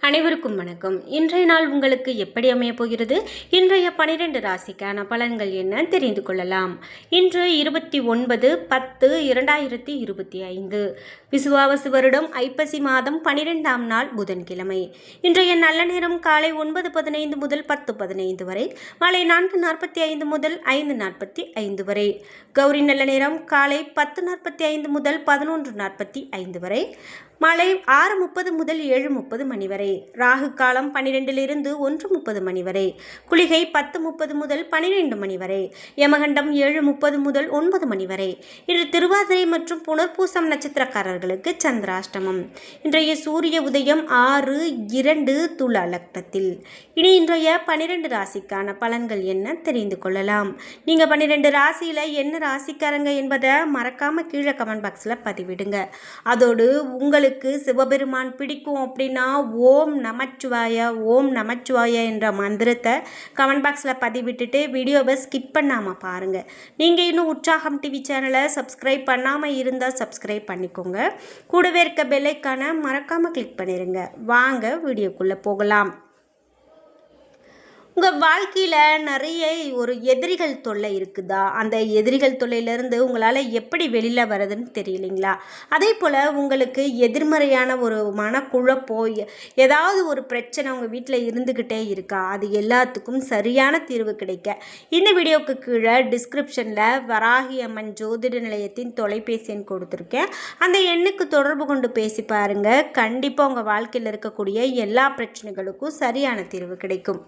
அனைவருக்கும் வணக்கம். இன்றைய நாள் உங்களுக்கு எப்படி அமையப் போகிறது? இன்றைய பனிரெண்டு ராசிக்கான பலன்கள் என்ன தெரிந்து கொள்ளலாம். இன்று இருபத்தி ஒன்பது பத்து இரண்டாயிரத்தி இருபத்தி ஐந்து. விசுவாவசு வருடம் ஐப்பசி மாதம் பனிரெண்டாம் நாள் புதன்கிழமை. இன்றைய நல்ல நேரம் காலை ஒன்பது பதினைந்து முதல் பத்து பதினைந்து வரை மாலை நான்கு நாற்பத்தி ஐந்து முதல் ஐந்து நாற்பத்தி ஐந்து வரை. கௌரி நல்ல நேரம் காலை பத்து நாற்பத்தி ஐந்து முதல் பதினொன்று நாற்பத்தி ஐந்து வரை. மாலை ஆறு முப்பது முதல் ஏழு முப்பது மணி வரை. ராகு காலம் பன்னிரெண்டிலிருந்து ஒன்று முப்பது மணி வரை. குளிகை பத்து முப்பது முதல் பன்னிரெண்டு மணி வரை. யமகண்டம் ஏழு முப்பது முதல் ஒன்பது மணி வரை. இன்று திருவாதிரை மற்றும் புனர்பூசம் நட்சத்திரக்காரர்களுக்கு சந்திராஷ்டமம். இன்றைய சூரிய உதயம் ஆறு இரண்டு துலா லக்னத்தில். இனி இன்றைய பன்னிரெண்டு ராசிக்கான பலன்கள் என்ன தெரிந்து கொள்ளலாம். நீங்கள் பன்னிரெண்டு ராசியில் என்ன ராசிக்காரங்க என்பதை மறக்காமல் கீழே கமெண்ட் பாக்ஸில் பதிவிடுங்க. அதோடு உங்களுக்கு சிவபெருமான் பிடிக்கும் அப்படின்னா ஓம் நமச்சிவாய ஓம் நமச்சிவாய என்ற மந்திரத்தை கமெண்ட் பாக்ஸில் பதிவிட்டுட்டு வீடியோவை ஸ்கிப் பண்ணாமல் பாருங்கள் நீங்கள் இன்னும் உற்சாகம் டிவி சேனலை சப்ஸ்கிரைப் பண்ணாமல் இருந்தால் சப்ஸ்கிரைப் பண்ணிக்கோங்க. கூடவே இருக்க பெல்லைக்கான மறக்காமல் கிளிக் பண்ணிடுங்க வாங்க வீடியோக்குள்ளே போகலாம். உங்கள் வாழ்க்கையில் நிறைய ஒரு எதிரிகள் தொல்லை இருக்குதா? அந்த எதிரிகள் தொல்லையிலேருந்து உங்களால் எப்படி வெளியில் வர்றதுன்னு தெரியலைங்களா? அதே போல் உங்களுக்கு எதிர்மறையான ஒரு மனக்குழப்போ ஏதாவது ஒரு பிரச்சனை உங்கள் வீட்டில் இருந்துக்கிட்டே இருக்கா? அது எல்லாத்துக்கும் சரியான தீர்வு கிடைக்க. இந்த வீடியோவுக்கு கீழே டிஸ்கிரிப்ஷனில் வராகி அம்மன் ஜோதிட நிலையத்தின் தொலைபேசி எண் கொடுத்துருக்கேன். அந்த எண்ணுக்கு தொடர்பு கொண்டு பேசி பாருங்கள் கண்டிப்பாக உங்கள் வாழ்க்கையில் இருக்கக்கூடிய எல்லா பிரச்சனைகளுக்கும் சரியான தீர்வு கிடைக்கும்.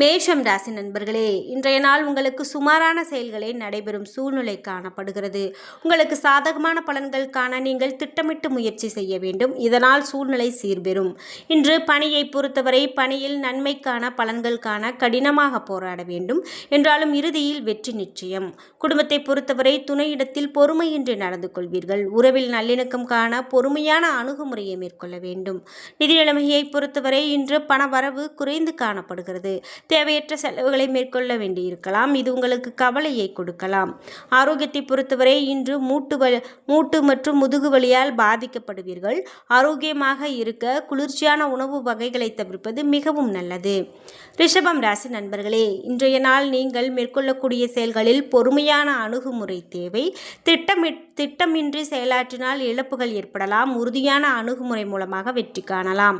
மேஷம் ராசி நண்பர்களே இன்றைய நாள் உங்களுக்கு சுமாரான செயல்களே நடைபெறும் சூழ்நிலை காணப்படுகிறது. உங்களுக்கு சாதகமான பலன்கள் காண நீங்கள் திட்டமிட்டு முயற்சி செய்ய வேண்டும். இதனால் சூழ்நிலை சீர்பெறும். இன்று பணியை பொறுத்தவரை பணியில் நன்மைக்கான பலன்கள் காண கடினமாக போராட வேண்டும். என்றாலும் இறுதியில் வெற்றி நிச்சயம். குடும்பத்தை பொறுத்தவரை துணையிடத்தில் பொறுமையின்றி நடந்து கொள்வீர்கள். உறவில் நல்லிணக்கம் காண பொறுமையான அணுகுமுறையை மேற்கொள்ள வேண்டும். நிதி நிலைமையை பொறுத்தவரை இன்று பண வரவு குறைந்து காணப்படுகிறது. தேவையற்ற செலவுகளை மேற்கொள்ள வேண்டியிருக்கலாம். இது உங்களுக்கு கவலையை கொடுக்கலாம். ஆரோக்கியத்தை பொறுத்தவரை இன்று மூட்டு வலி மூட்டு மற்றும் முதுகு வலியால் பாதிக்கப்படுவீர்கள். ஆரோக்கியமாக இருக்க குளிர்ச்சியான உணவு வகைகளை தவிர்ப்பது மிகவும் நல்லது. ரிஷபம் ராசி நண்பர்களே இன்றைய நாள் நீங்கள் மேற்கொள்ளக்கூடிய செயல்களில் பொறுமையான அணுகுமுறை தேவை. திட்டமிட் திட்டமின்றி செயலாற்றினால் இழப்புகள் ஏற்படலாம். உறுதியான அணுகுமுறை மூலமாக வெற்றி காணலாம்.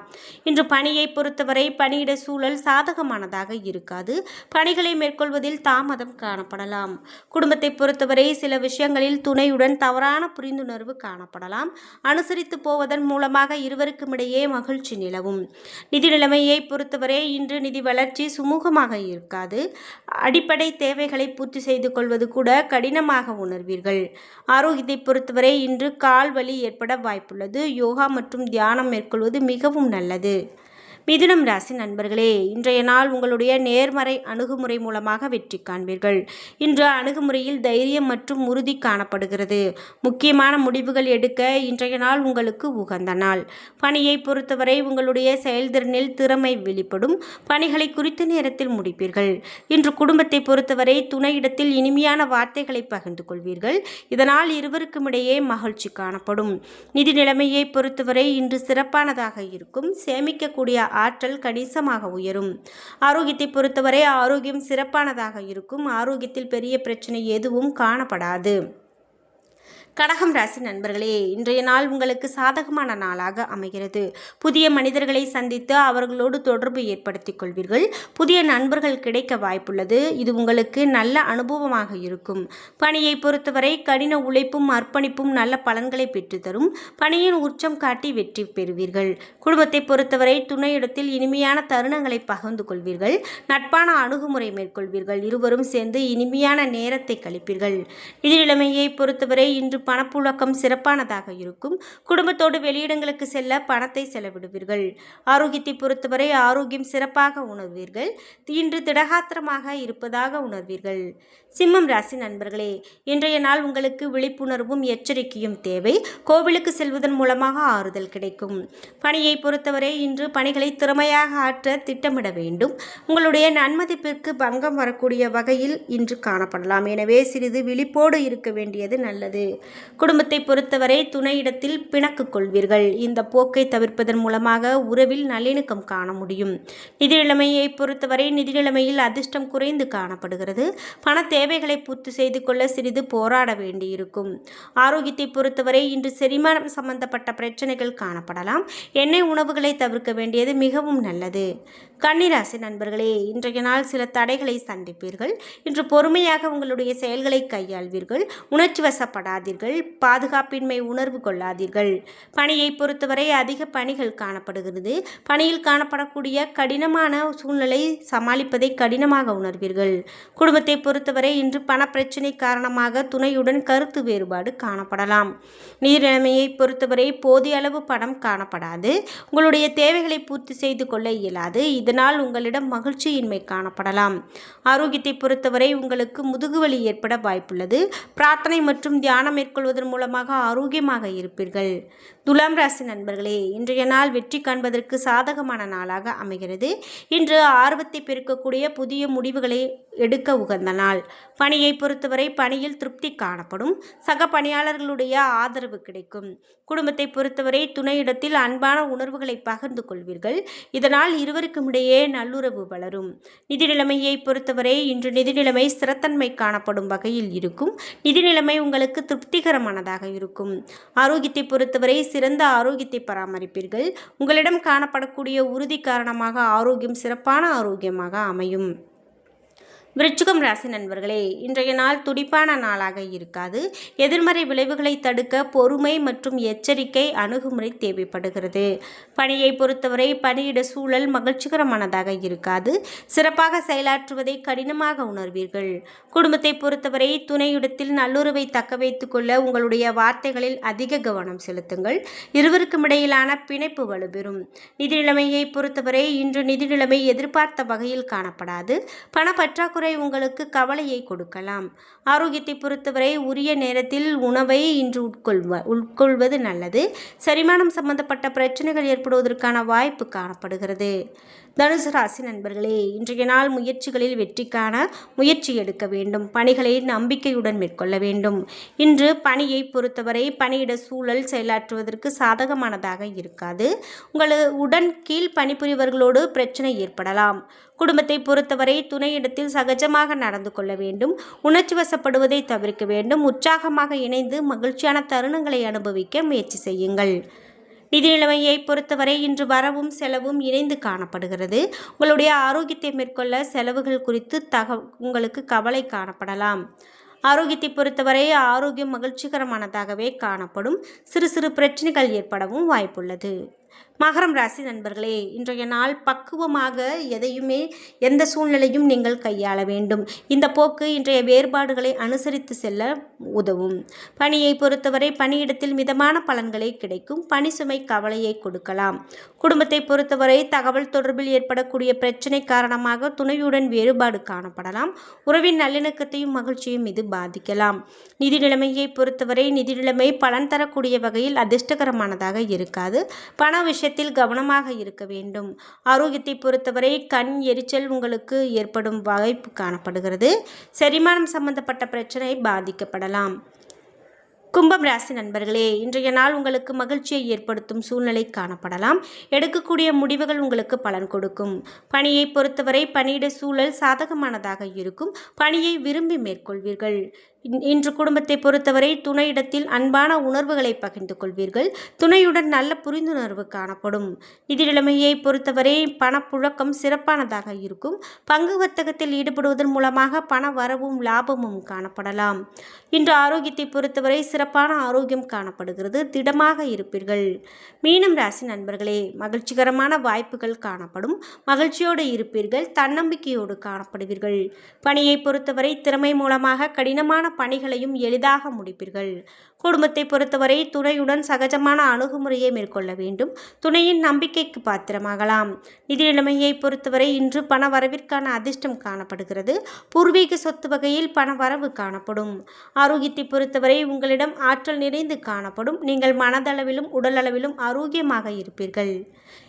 இன்று பணியை பொறுத்தவரை பணியிட சூழல் சாதகமானதாக இருக்காது. பணிகளை மேற்கொள்வதில் தாமதம் காணப்படலாம். குடும்பத்தை பொறுத்தவரை சில விஷயங்களில் துணையுடன் தவறான புரிந்துணர்வு காணப்படலாம். அனுசரித்து போவதன் மூலமாக இருவருக்கும் இடையே மகிழ்ச்சி நிலவும். நிதி நிலைமையை பொறுத்தவரை இன்று நிதி வளர்ச்சி சுமூகமாக இருக்காது. அடிப்படை தேவைகளை பூர்த்தி செய்து கொள்வது கூட கடினமாக உணர்வீர்கள். ஆரோக்கியத்தை பொறுத்தவரை இன்று கால் வலி ஏற்பட வாய்ப்புள்ளது. யோகா மற்றும் தியானம் மேற்கொள்வது மிகவும் நல்லது. மிதுனம் ராசி நண்பர்களே இன்றைய நாள் உங்களுடைய நேர்மறை அணுகுமுறை மூலமாக வெற்றி காண்பீர்கள். இன்று அணுகுமுறையில் தைரியம் மற்றும் உறுதி காணப்படுகிறது. முக்கியமான முடிவுகள் எடுக்க இன்றைய நாள் உங்களுக்கு உகந்த நாள். பணியை பொறுத்தவரை உங்களுடைய செயல்திறனில் திறமை வெளிப்படும். பணிகளை குறித்த நேரத்தில் முடிப்பீர்கள். இன்று குடும்பத்தை பொறுத்தவரை துணையிடத்தில் இனிமையான வார்த்தைகளை பகிர்ந்து கொள்வீர்கள். இதனால் இருவருக்கும் இடையே மகிழ்ச்சி காணப்படும். நிதி நிலைமையை பொறுத்தவரை இன்று சிறப்பானதாக இருக்கும். சேமிக்கக்கூடிய ஆற்றல் கணிசமாக உயரும். ஆரோக்கியத்தை பொறுத்தவரை ஆரோக்கியம் சிறப்பானதாக இருக்கும். ஆரோக்கியத்தில் பெரிய பிரச்சனை எதுவும் காணப்படாது. கடகம் ராசி நண்பர்களே இன்றைய நாள் உங்களுக்கு சாதகமான நாளாக அமைகிறது. புதிய மனிதர்களை சந்தித்து அவர்களோடு தொடர்பு ஏற்படுத்திக் கொள்வீர்கள். புதிய நண்பர்கள் கிடைக்க வாய்ப்புள்ளது. இது உங்களுக்கு நல்ல அனுபவமாக இருக்கும். பணியை பொறுத்தவரை கடின உழைப்பும் அர்ப்பணிப்பும் நல்ல பலன்களை பெற்றுத்தரும் பணியின் உச்சம் காட்டி வெற்றி பெறுவீர்கள். குடும்பத்தை பொறுத்தவரை துணையிடத்தில் இனிமையான தருணங்களை பகிர்ந்து கொள்வீர்கள். நட்பான அணுகுமுறை மேற்கொள்வீர்கள். இருவரும் சேர்ந்து இனிமையான நேரத்தை கழிப்பீர்கள். நிதி நிலைமையை பொறுத்தவரை இன்று பணப்புழக்கம் சிறப்பானதாக இருக்கும். குடும்பத்தோடு வெளியிடங்களுக்கு செல்ல பணத்தை செலவிடுவீர்கள். ஆரோக்கியத்தை பொறுத்தவரை ஆரோக்கியம் சிறப்பாக உணர்வீர்கள். இன்று திடகாத்திரமாக இருப்பதாக உணர்வீர்கள். சிம்மம் ராசி நண்பர்களே இன்றைய நாள் உங்களுக்கு விழிப்புணர்வும் எச்சரிக்கையும் தேவை. கோவிலுக்கு செல்வதன் மூலமாக ஆறுதல் கிடைக்கும். பணியை பொறுத்தவரை இன்று பணிகளை திறமையாக ஆற்ற திட்டமிட வேண்டும். உங்களுடைய நன்மதிப்பிற்கு பங்கம் வரக்கூடிய வகையில் இன்று காணப்படலாம். எனவே சிறிது விழிப்போடு இருக்க வேண்டியது நல்லது. குடும்பத்தை பொறுத்தவரை துணையிடத்தில் பிணக்கு கொள்வீர்கள். இந்த போக்கை தவிர்ப்பதன் மூலமாக உறவில் நல்லிணக்கம் காண முடியும். நிதி நிலைமையை பொறுத்தவரை நிதி நிலைமையில் அதிர்ஷ்டம் குறைந்து காணப்படுகிறது. பண தேவைகளை பூர்த்தி செய்து கொள்ள சிறிது போராட வேண்டியிருக்கும். ஆரோக்கியத்தை பொறுத்தவரை இன்று செரிமானம் சம்பந்தப்பட்ட பிரச்சனைகள் காணப்படலாம். எண்ணெய் உணவுகளை தவிர்க்க வேண்டியது மிகவும் நல்லது. கன்னிராசி நண்பர்களே இன்றைய நாள் சில தடைகளை சந்திப்பீர்கள். இன்று பொறுமையாக உங்களுடைய செயல்களை கையாள்வீர்கள். உணர்ச்சி வசப்படாதீர்கள் பாதுகாப்பின்மை உணர்வு கொள்ளாதீர்கள். பணியை பொறுத்தவரை அதிக பணிகள் காணப்படுகிறது. பணியில் காணப்படக்கூடிய கடினமான சூழ்நிலை சமாளிப்பதை கடினமாக உணர்வீர்கள். குடும்பத்தை பொறுத்தவரை இன்று பண பிரச்சனை காரணமாக துணையுடன் கருத்து வேறுபாடு காணப்படலாம். நீர் பொறுத்தவரை போதிய அளவு பணம் காணப்படாது. உங்களுடைய தேவைகளை பூர்த்தி செய்து கொள்ள இயலாது. இதனால் உங்களிடம் மகிழ்ச்சியின்மை காணப்படலாம். ஆரோக்கியத்தை பொறுத்தவரை உங்களுக்கு முதுகுவலி ஏற்பட வாய்ப்புள்ளது. பிரார்த்தனை மற்றும் தியானம் மேற்கொள்வதன் மூலமாக ஆரோக்கியமாக இருப்பீர்கள். துலாம் ராசி நண்பர்களே இன்றைய நாள் வெற்றி காண்பதற்கு சாதகமான நாளாக அமைகிறது. இன்று ஆர்வத்தை பெருக்கக்கூடிய புதிய முடிவுகளை எடுக்க உகந்த நாள். பணியை பொறுத்தவரை பணியில் திருப்தி காணப்படும். சக பணியாளர்களுடைய ஆதரவு கிடைக்கும். குடும்பத்தை பொறுத்தவரை துணையிடத்தில் அன்பான உணர்வுகளை பகிர்ந்து கொள்வீர்கள். இதனால் இருவருக்கும் இடையே நல்லுறவு வளரும். நிதி நிலைமையை பொறுத்தவரை இன்று நிதி நிலைமை ஸ்திரத்தன்மை காணப்படும் வகையில் இருக்கும். நிதி நிலைமை உங்களுக்கு திருப்திகரமானதாக இருக்கும். ஆரோக்கியத்தை பொறுத்தவரை சிறந்த ஆரோக்கியத்தை பராமரிப்பீர்கள். உங்களிடம் காணப்படக்கூடிய உறுதி காரணமாக ஆரோக்கியம் சிறப்பான ஆரோக்கியமாக அமையும். விருச்சிகம் ராசி நண்பர்களே இன்றைய நாள் துடிப்பான நாளாக இருக்காது. எதிர்மறை விளைவுகளை தடுக்க பொறுமை மற்றும் எச்சரிக்கை அணுகுமுறை தேவைப்படுகிறது. பணியை பொறுத்தவரை பணியிட சூழல் மகிழ்ச்சிகரமானதாக இருக்காது. சிறப்பாக செயலாற்றுவதை கடினமாக உணர்வீர்கள். குடும்பத்தை பொறுத்தவரை துணையிடத்தில் நல்லுறவை தக்க வைத்துக் கொள்ள உங்களுடைய வார்த்தைகளில் அதிக கவனம் செலுத்துங்கள். இருவருக்கும் இடையிலான பிணைப்பு வலுப்பெறும். நிதி நிலைமையை பொறுத்தவரை இன்று நிதி நிலைமை எதிர்பார்த்த வகையில் காணப்படாது. பண பற்றாக்குறை பற்றாக்குறை உங்களுக்கு கவலையை கொடுக்கலாம். ஆரோக்கியத்தை பொறுத்தவரை உரிய நேரத்தில் உணவை இன்று உட்கொள்வ உட்கொள்வது நல்லது. செரிமானம் சம்பந்தப்பட்ட பிரச்சனைகள் ஏற்படுவதற்கான வாய்ப்பு காணப்படுகிறது. தனுசு ராசி நண்பர்களே இன்றைய நாள் முயற்சிகளில் வெற்றிக்கான முயற்சி எடுக்க வேண்டும். பணிகளை நம்பிக்கையுடன் மேற்கொள்ள வேண்டும். இன்று பணியை பொறுத்தவரை பணியிட சூழல் செயலாற்றுவதற்கு சாதகமானதாக இருக்காது. உங்கள் உடன் கீழ் பணிபுரிவர்களோடு பிரச்சனை ஏற்படலாம். குடும்பத்தை பொறுத்தவரை துணையிடத்தில் சகஜமாக நடந்து கொள்ள வேண்டும். உணர்ச்சி வசப்படுவதை தவிர்க்க வேண்டும். உற்சாகமாக இணைந்து மகிழ்ச்சியான தருணங்களை அனுபவிக்க முயற்சி செய்யுங்கள். நிதி நிலைமையை பொறுத்தவரை இன்று வரவும் செலவும் இணைந்து காணப்படுகிறது. உங்களுடைய ஆரோக்கியத்தை மேற்கொள்ள செலவுகள் குறித்து தக உங்களுக்கு கவலை காணப்படலாம். ஆரோக்கியத்தை பொறுத்தவரை ஆரோக்கியம் மகிழ்ச்சிகரமானதாகவே காணப்படும். சிறு சிறு பிரச்சனைகள் ஏற்படவும் வாய்ப்புள்ளது. மகரம் ராசி நண்பர்களே இன்றைய நாள் பக்குவமாக எதையுமே எந்த சூழ்நிலையும் நீங்கள் கையாள வேண்டும். இந்த போக்கு இன்றைய வேறுபாடுகளை அனுசரித்து செல்ல உதவும். பணியை பொறுத்தவரை பணியிடத்தில் மிதமான பலன்களை கிடைக்கும். பணி சுமை கவலையை கொடுக்கலாம். குடும்பத்தை பொறுத்தவரை தகவல் தொடர்பில் ஏற்படக்கூடிய பிரச்சனை காரணமாக துணையுடன் வேறுபாடு காணப்படலாம். உறவின் நல்லிணக்கத்தையும் மகிழ்ச்சியும் இது பாதிக்கலாம். நிதி நிலைமையை பொறுத்தவரை நிதி நிலைமை பலன் தரக்கூடிய வகையில் அதிர்ஷ்டகரமானதாக இருக்காது. பண விஷயத்தில் கவனமாக இருக்க வேண்டும். ஆரோக்கியத்தை பொறுத்தவரை கண் எரிச்சல் உங்களுக்கு ஏற்படும் வாய்ப்பு காணப்படுகிறது. செரிமானம் சம்பந்தப்பட்ட பிரச்சனை பாதிக்கப்படலாம். கும்பம் ராசி நண்பர்களே இன்றைய நாள் உங்களுக்கு மகிழ்ச்சியை ஏற்படுத்தும் சூழ்நிலை காணப்படலாம். எடுக்கக்கூடிய முடிவுகள் உங்களுக்கு பலன் கொடுக்கும். பணியை பொறுத்தவரை பணியிட சூழல் சாதகமானதாக இருக்கும். பணியை விரும்பி மேற்கொள்வீர்கள். இன்று குடும்பத்தை பொறுத்தவரை துணையிடத்தில் அன்பான உணர்வுகளை பகிர்ந்து கொள்வீர்கள் துணையுடன் நல்ல புரிந்துணர்வு காணப்படும். நிதி நிலைமையை பொறுத்தவரை பணப்புழக்கம் சிறப்பானதாக இருக்கும். பங்கு வர்த்தகத்தில் ஈடுபடுவதன் மூலமாக பண வரவும் லாபமும் காணப்படலாம். இன்று ஆரோக்கியத்தை பொறுத்தவரை சிறப்பான ஆரோக்கியம் காணப்படுகிறது. திடமாக இருப்பீர்கள். மீனம் ராசி நண்பர்களே மகிழ்ச்சிகரமான வாய்ப்புகள் காணப்படும். மகிழ்ச்சியோடு இருப்பீர்கள். தன்னம்பிக்கையோடு காணப்படுவீர்கள். பணியை பொறுத்தவரை திறமை மூலமாக கடினமான பணிகளையும் எளிதாக முடிப்பீர்கள். குடும்பத்தை பொறுத்தவரை துணையுடன் சகஜமான அணுகுமுறையை மேற்கொள்ள வேண்டும். துணையின் நம்பிக்கைக்கு பாத்திரமாகலாம். நிதி நிலைமையை பொறுத்தவரை இன்று பண வரவிற்கான அதிர்ஷ்டம் காணப்படுகிறது. பூர்வீக சொத்து வகையில் பண வரவு காணப்படும். ஆரோக்கியத்தை பொறுத்தவரை உங்களிடம் ஆற்றல் நிறைந்து காணப்படும். நீங்கள் மனதளவிலும் உடலளவிலும் ஆரோக்கியமாக இருப்பீர்கள்.